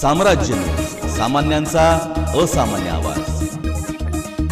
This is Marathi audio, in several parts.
साम्राज्य. सामान्यांचा असामान्य आवाज.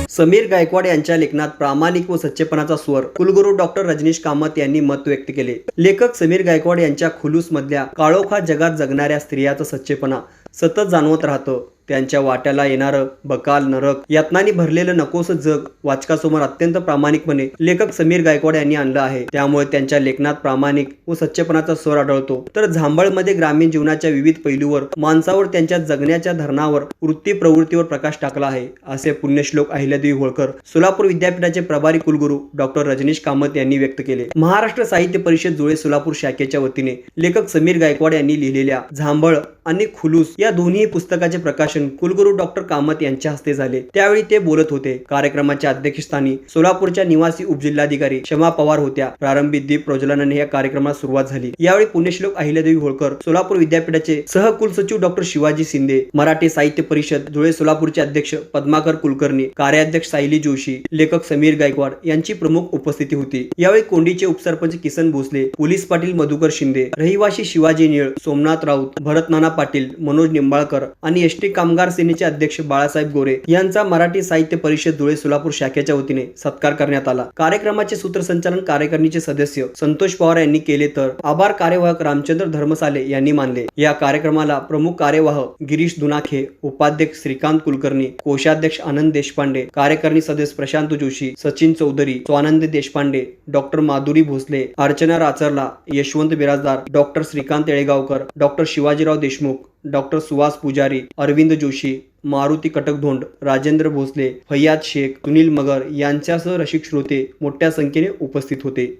समीर गायकवाड यांच्या लेखनात प्रामाणिक व सच्चेपणाचा स्वर कुलगुरू डॉक्टर रजनीश कामत यांनी मत व्यक्त केले. लेखक समीर गायकवाड यांच्या खुलूस मधल्या काळोखा जगात जगणाऱ्या स्त्रियाचं सच्चेपणा सतत जाणवत राहतं. त्यांच्या वाट्याला येणारं बकाल नरक. यातनानी भरलेलं नकोस जग वाचकासमोर अत्यंत प्रामाणिकपणे लेखक समीर गायकवाड यांनी आणलं आहे. त्यामुळे त्यांच्या लेखनात प्रामाणिक व सच्चेपणाचा स्वर आढळतो. तर झांबळमध्ये ग्रामीण जीवनाच्या विविध पैलूवर माणसावर त्यांच्या जगण्याच्या धरणावर वृत्ती प्रवृत्तीवर प्रकाश टाकला आहे असे पुण्यश्लोक अहिल्यादेवी होळकर सोलापूर विद्यापीठाचे प्रभारी कुलगुरू डॉक्टर रजनीश कामत यांनी व्यक्त केले. महाराष्ट्र साहित्य परिषद जुळे सोलापूर शाखेच्या वतीने लेखक समीर गायकवाड यांनी लिहिलेल्या झांबळ आणि खुलूस या दोन्ही पुस्तकाचे प्रकाशन कुलगुरू डॉक्टर कामत यांच्या हस्ते झाले. त्यावेळी ते बोलत होते. कार्यक्रमाच्या अध्यक्षस्थानी सोलापूरच्या निवासी उपजिल्हाधिकारी क्षमा पवार होत्या. प्रारंभी दीप प्रज्वलनाने या कार्यक्रमाला सुरुवात झाली. यावेळी पुण्यश्लोक अहिल्यादेवी होळकर सोलापूर विद्यापीठाचे सहकुलसचिव डॉक्टर शिवाजी शिंदे मराठी साहित्य परिषद धुळे सोलापूरचे अध्यक्ष पद्माकर कुलकर्णी कार्याध्यक्ष सायली जोशी लेखक समीर गायकवाड यांची प्रमुख उपस्थिती होती. यावेळी कोंडीचे उपसरपंच किसन भोसले पोलीस पाटील मधुकर शिंदे रहिवाशी शिवाजी निळ सोमनाथ राऊत भरत नाना पाटील मनोज निंबाळकर आणि एस टी काम कामगार सेनेचे अध्यक्ष बाळासाहेब गोरे यांचा मराठी साहित्य परिषद धुळे सोलापूर शाखेच्या वतीने सत्कार करण्यात आला. कार्यक्रमाचे सूत्रसंचालन कार्यकारिणीचे सदस्य संतोष पवार यांनी केले तर आभार कार्यवाहक रामचंद्र धर्मसाले यांनी मानले. या कार्यक्रमाला प्रमुख कार्यवाह गिरीश दुनाखे उपाध्यक्ष श्रीकांत कुलकर्णी कोषाध्यक्ष आनंद देशपांडे कार्यकारिणी सदस्य Prashant Joshi Sachin Chaudhari Swanand Deshpande doctor Madhuri Bhosale Archana Rachrala Yashwant Birajdar doctor Shrikant Yelegaonkar doctor Shivajirao Deshmukh doctor Suhas Pujari Arvind Joshi Maruti कटकधोंड Rajendra Bhosale Faiyad Shaikh Sunil मगर यांच्यासह रसिक श्रोते मोठ्या संख्येने उपस्थित होते.